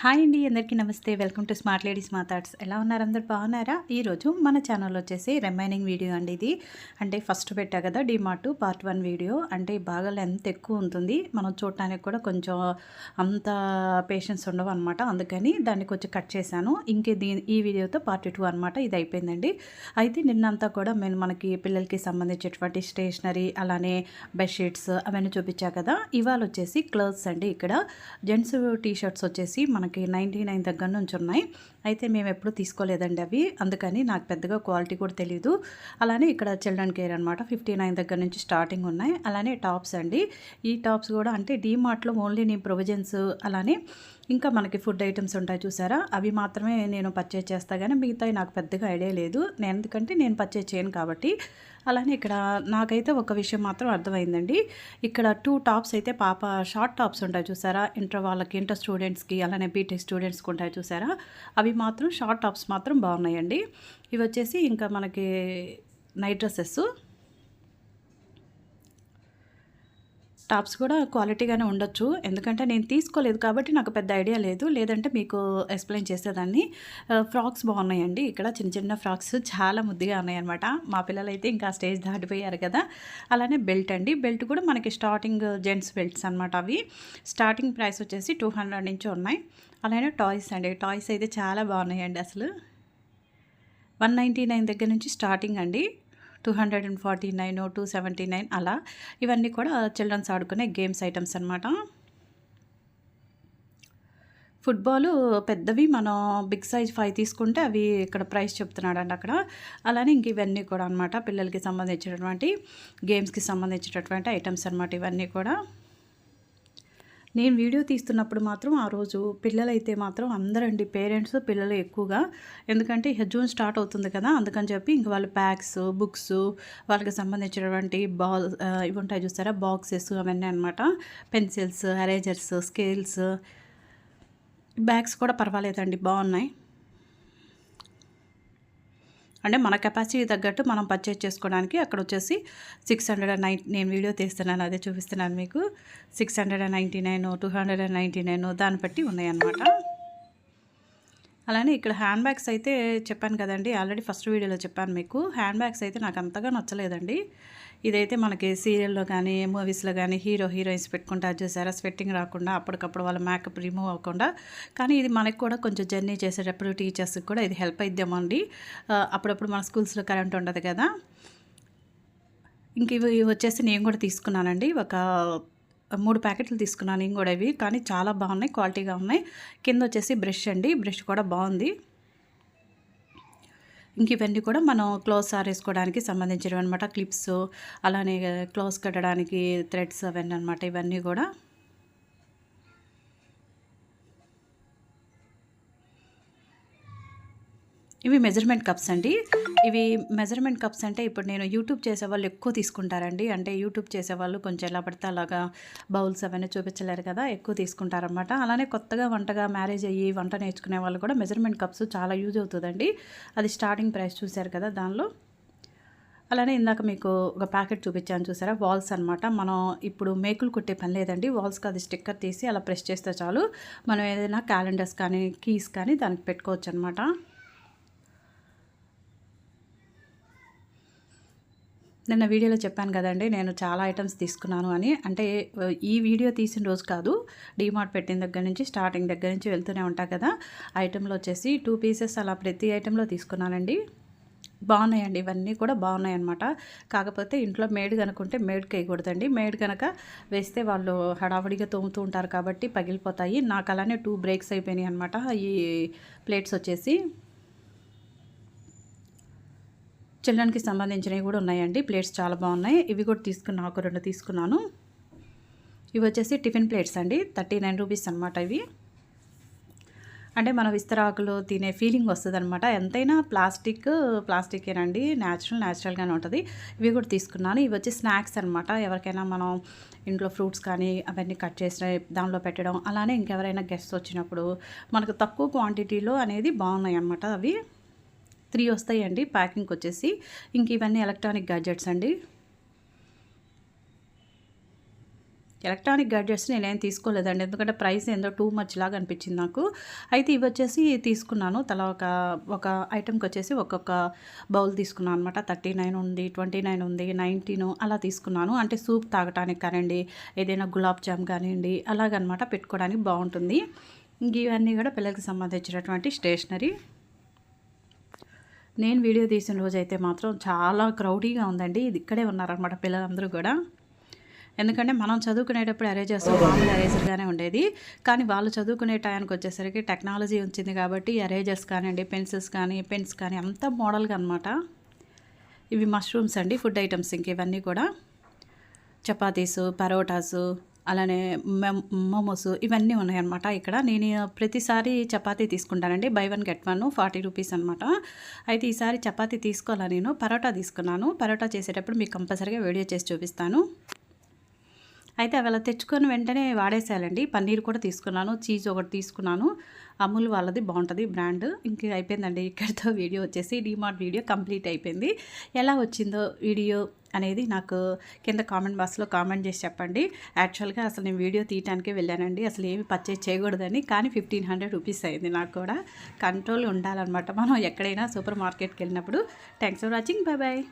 Hi అండి అందరికీ నమస్తే. వెల్కమ్ టు స్మార్ట్ లేడీస్ మాతాడ్స్ ఎలా ఉన్నారు? అందరు బాగున్నారా? ఈరోజు మన ఛానల్ వచ్చేసి రిమైనింగ్ వీడియో అండి ఇది. అంటే ఫస్ట్ పెట్టా కదా డిమార్ట్ పార్ట్ వన్ వీడియో. అంటే బాగా లెంత్ ఎక్కువ ఉంటుంది. మనం చూడటానికి కూడా కొంచెం అంత పేషెన్స్ ఉండవు అనమాట అందుకని దాన్ని కొంచెం కట్ చేశాను. ఇంకే దీ ఈ వీడియోతో పార్ట్ టూ అనమాట ఇది అయిపోయిందండి. అయితే నిన్నంతా కూడా నేను మనకి పిల్లలకి సంబంధించేటువంటి స్టేషనరీ అలానే బెడ్షీట్స్ అవన్నీ చూపించా కదా. ఇవాళ వచ్చేసి క్లోత్స్ అండి ఇక్కడ. జెంట్స్ టీ షర్ట్స్ వచ్చేసి మనకి నైంటీ నైన్ దగ్గర నుంచి ఉన్నాయి. అయితే మేము ఎప్పుడు తీసుకోలేదండి అవి. అందుకని నాకు పెద్దగా క్వాలిటీ కూడా తెలియదు అలానే ఇక్కడ చిల్డ్రన్ కేర్ అనమాట ఫిఫ్టీ నైన్ దగ్గర నుంచి స్టార్టింగ్ ఉన్నాయి. అలానే టాప్స్ అండి. ఈ టాప్స్ కూడా అంటే డీమార్ట్లో ఓన్లీ నీ ప్రొవిజన్స్ అలానే ఇంకా మనకి ఫుడ్ ఐటమ్స్ ఉంటాయి చూసారా? అవి మాత్రమే నేను పర్చేజ్ చేస్తా కానీ మిగతాయి నాకు పెద్దగా ఐడియా లేదు. నేను ఎందుకంటే నేను పర్చేజ్ చేయను కాబట్టి. అలానే ఇక్కడ నాకైతే ఒక విషయం మాత్రం అర్థమైందండి. ఇక్కడ టూ టాప్స్ అయితే పాప షార్ట్ టాప్స్ ఉంటాయి చూసారా? ఇంటర్ వాళ్ళకి ఇంటర్ స్టూడెంట్స్కి అలానే బీటెక్ స్టూడెంట్స్కి ఉంటాయి చూసారా? అవి మాత్రం షార్ట్ టాప్స్ మాత్రం బాగున్నాయండి. ఇవి వచ్చేసి ఇంకా మనకి నైట్ డ్రెస్సెస్. టాప్స్ కూడా క్వాలిటీగానే ఉండొచ్చు. ఎందుకంటే నేను తీసుకోలేదు కాబట్టి నాకు పెద్ద ఐడియా లేదు. లేదంటే మీకు ఎక్స్ప్లెయిన్ చేసేదాన్ని. ఫ్రాక్స్ బాగున్నాయండి. ఇక్కడ చిన్న చిన్న ఫ్రాక్స్ చాలా ముద్దుగా ఉన్నాయన్నమాట. మా పిల్లలు అయితే ఇంకా స్టేజ్ దాటిపోయారు కదా. అలానే బెల్ట్ అండి. బెల్ట్ కూడా మనకి స్టార్టింగ్ జెంట్స్ బెల్ట్స్ అనమాట అవి. స్టార్టింగ్ ప్రైస్ వచ్చేసి టూ హండ్రెడ్ నుంచి ఉన్నాయి. అలానే టాయ్స్ అండి. టాయ్స్ అయితే చాలా బాగున్నాయండి అసలు. వన్ నైంటీ నైన్ దగ్గర నుంచి స్టార్టింగ్ అండి. Two hundred and forty nine two seventy nine అలా. ఇవన్నీ కూడా చిల్డ్రన్స్ ఆడుకునే గేమ్స్ ఐటమ్స్ అనమాట ఫుట్బాల్ పెద్దవి మనం బిగ్ సైజ్ ఫైవ్ తీసుకుంటే అవి ఇక్కడ ప్రైస్ చెప్తున్నాడండి అక్కడ. అలానే ఇంక ఇవన్నీ కూడా అనమాట పిల్లలకి సంబంధించినటువంటి గేమ్స్కి సంబంధించినటువంటి ఐటమ్స్ అనమాట ఇవన్నీ కూడా. నేను వీడియో తీస్తున్నప్పుడు మాత్రం ఆ రోజు పిల్లలైతే మాత్రం అందరండి పేరెంట్స్ పిల్లలు ఎక్కువగా. ఎందుకంటే ఇక జూన్ స్టార్ట్ అవుతుంది కదా అందుకని చెప్పి ఇంక వాళ్ళ బ్యాగ్స్ బుక్స్ వాళ్ళకి సంబంధించినటువంటి బాల్ ఇవి ఉంటాయి చూస్తారా బాక్సెస్ అవన్నీ అనమాట పెన్సిల్స్ ఎరేజర్స్ స్కేల్స్. బ్యాగ్స్ కూడా పర్వాలేదండి బాగున్నాయి. అంటే మన కెపాసిటీ తగ్గట్టు మనం పర్చేజ్ చేసుకోవడానికి అక్కడ వచ్చేసి సిక్స్ హండ్రెడ్ అండ్ నైన్ నేను వీడియో తీస్తున్నాను అదే చూపిస్తున్నాను మీకు. Six hundred and ninety nine two hundred and ninety nine దాన్ని బట్టి ఉన్నాయన్నమాట. అలానే ఇక్కడ హ్యాండ్ బ్యాగ్స్ అయితే చెప్పాను కదండి ఆల్రెడీ ఫస్ట్ వీడియోలో చెప్పాను మీకు. హ్యాండ్ బ్యాగ్స్ అయితే నాకు అంతగా నచ్చలేదండి. ఇదైతే మనకి సీరియల్లో కానీ మూవీస్లో కానీ హీరో హీరోయిన్స్ పెట్టుకుంటారు చూసారా? స్వెట్టింగ్ రాకుండా అప్పటికప్పుడు వాళ్ళ మేకప్ రిమూవ్ అవ్వకుండా. కానీ ఇది మనకి కూడా కొంచెం జర్నీ చేసేటప్పుడు టీచర్స్కి కూడా ఇది హెల్ప్ అయిద్దామో అండి అప్పుడప్పుడు మన స్కూల్స్లో కరెంట్ ఉండదు కదా. ఇంక ఇవి వచ్చేసి నేను కూడా తీసుకున్నానండి. ఒక మూడు ప్యాకెట్లు తీసుకున్నాను నేను కూడా ఇవి. కానీ చాలా బాగున్నాయి క్వాలిటీగా ఉన్నాయి. కింద వచ్చేసి బ్రష్ అండి. బ్రష్ కూడా బాగుంది. ఇంక ఇవన్నీ కూడా మనం క్లోజ్ ఆరేసుకోవడానికి సంబంధించినవి అనమాట క్లిప్స్ అలానే క్లోత్స్ కట్టడానికి థ్రెడ్స్ అవన్నీ అనమాట ఇవన్నీ కూడా. ఇవి మెజర్మెంట్ కప్స్ అండి. ఇవి మెజర్మెంట్ కప్స్ అంటే ఇప్పుడు నేను యూట్యూబ్ చేసేవాళ్ళు ఎక్కువ తీసుకుంటారండి. అంటే యూట్యూబ్ చేసేవాళ్ళు కొంచెం ఎలా పడితే అలాగా బౌల్స్ అవన్నీ చూపించలేరు కదా ఎక్కువ తీసుకుంటారనమాట అలానే కొత్తగా వంటగా మ్యారేజ్ అయ్యి వంట నేర్చుకునే వాళ్ళు కూడా మెజర్మెంట్ కప్స్ చాలా యూజ్ అవుతుందండి. అది స్టార్టింగ్ ప్రైస్ చూశారు కదా దానిలో. అలానే ఇందాక మీకు ఒక ప్యాకెట్ చూపించాను చూసారా? వాల్స్ అనమాట మనం ఇప్పుడు మేకులు కుట్టే పని లేదండి. వాల్స్కి అది స్టిక్కర్ తీసి అలా ప్రెస్ చేస్తే చాలు. మనం ఏదైనా క్యాలెండర్స్ కానీ కీస్ కానీ దానికి పెట్టుకోవచ్చు అనమాట నిన్న వీడియోలో చెప్పాను కదండి నేను చాలా ఐటమ్స్ తీసుకున్నాను అని. అంటే ఈ వీడియో తీసిన రోజు కాదు డీమార్ట్ పెట్టిన దగ్గర నుంచి స్టార్టింగ్ దగ్గర నుంచి వెళ్తూనే ఉంటా కదా. ఐటెంలో వచ్చేసి టూ పీసెస్ అలా ప్రతి ఐటెంలో తీసుకున్నానండి. బాగున్నాయండి ఇవన్నీ కూడా బాగున్నాయి అనమాట కాకపోతే ఇంట్లో మేడ్ కనుకుంటే మేడ్కి వేయకూడదండి మేడ్ కనుక వేస్తే వాళ్ళు హడావుడిగా తోముతూ ఉంటారు కాబట్టి పగిలిపోతాయి. నాకు అలానే టూ బ్రేక్స్ అయిపోయినాయి అనమాట ఈ ప్లేట్స్ వచ్చేసి చిల్డ్రన్కి సంబంధించినవి కూడా ఉన్నాయండి. ప్లేట్స్ చాలా బాగున్నాయి. ఇవి కూడా తీసుకున్నా ఒక రెండు తీసుకున్నాను. ఇవి వచ్చేసి టిఫిన్ ప్లేట్స్ అండి. థర్టీ నైన్ రూపీస్ అనమాట ఇవి. అంటే మన విస్తరాకులు తినే ఫీలింగ్ వస్తుంది అనమాట ఎంతైనా ప్లాస్టిక్ ప్లాస్టికేనండి. న్యాచురల్ న్యాచురల్గానే ఉంటుంది. ఇవి కూడా తీసుకున్నాను. ఇవి వచ్చి స్నాక్స్ అనమాట ఎవరికైనా మనం ఇంట్లో ఫ్రూట్స్ కానీ అవన్నీ కట్ చేసిన దానిలో పెట్టడం అలానే ఇంకెవరైనా గెస్ట్ వచ్చినప్పుడు మనకు తక్కువ క్వాంటిటీలో అనేది బాగున్నాయి అనమాట అవి. త్రీ వస్తాయండి ప్యాకింగ్ వచ్చేసి. ఇంక ఇవన్నీ ఎలక్ట్రానిక్ గ్యాడ్జెట్స్ అండి. ఎలక్ట్రానిక్ గ్యాడ్జెట్స్ నేనేం తీసుకోలేదండి ఎందుకంటే ప్రైస్ ఏందో టూ మచ్ లాగా అనిపించింది నాకు. అయితే ఇవి వచ్చేసి తీసుకున్నాను తలా ఒక ఒక ఐటెంకి వచ్చేసి ఒక్కొక్క బౌల్ తీసుకున్నాను అనమాట థర్టీ నైన్ ఉంది ట్వంటీ నైన్ ఉంది నైన్టీన్ అలా తీసుకున్నాను. అంటే సూప్ తాగటానికి కానివ్వండి ఏదైనా గులాబ్ జామ్ కానివ్వండి అలాగనమాట పెట్టుకోవడానికి బాగుంటుంది. ఇంక ఇవన్నీ కూడా పిల్లలకి సంబంధించినటువంటి స్టేషనరీ. నేను వీడియో తీసిన రోజు అయితే మాత్రం చాలా క్రౌడీగా ఉందండి. ఇది ఇక్కడే ఉన్నారనమాట పిల్లలందరూ కూడా. ఎందుకంటే మనం చదువుకునేటప్పుడు ఎరేజర్స్ మామూలు అరేజర్గానే ఉండేది. కానీ వాళ్ళు చదువుకునే టైంకి వచ్చేసరికి టెక్నాలజీ వచ్చింది కాబట్టి ఎరేజర్స్ కానివ్వండి పెన్సిల్స్ కానీ పెన్స్ కానీ అంతా మోడల్గా అనమాట ఇవి మష్రూమ్స్ అండి ఫుడ్ ఐటమ్స్ ఇంక ఇవన్నీ కూడా. చపాతీసు పరోటాసు అలానే మెమ్ మోమోస్ ఇవన్నీ ఉన్నాయన్నమాట ఇక్కడ. నేను ప్రతిసారి చపాతీ తీసుకుంటానండి. Buy one get one forty rupees అనమాట అయితే ఈసారి చపాతీ తీసుకోవాలా నేను? పరోటా తీసుకున్నాను. పరోటా చేసేటప్పుడు మీకు కంపల్సరీగా వీడియో చేసి చూపిస్తాను. అయితే అవి అలా తెచ్చుకొని వెంటనే వాడేసేయాలండి. పన్నీర్ కూడా తీసుకున్నాను చీజ్ ఒకటి తీసుకున్నాను. అమూల్ వాళ్ళది బాగుంటుంది బ్రాండ్. ఇంక అయిపోయిందండి ఇక్కడితో వీడియో వచ్చేసి డిమార్ట్ వీడియో కంప్లీట్ అయిపోయింది. ఎలా వచ్చిందో వీడియో అనేది నాకు కింద కామెంట్ బాక్స్లో కామెంట్ చేసి చెప్పండి. యాక్చువల్గా అసలు నేను వీడియో తీయటానికే వెళ్ళానండి. అసలు ఏమి పర్చేజ్ చేయకూడదని కానీ ఫిఫ్టీన్ హండ్రెడ్ రూపీస్ అయింది నాకు కూడా. కంట్రోల్ ఉండాలన్నమాట. మనం ఎక్కడైనా సూపర్ మార్కెట్కి వెళ్ళినప్పుడు. Thanks for watching. Bye bye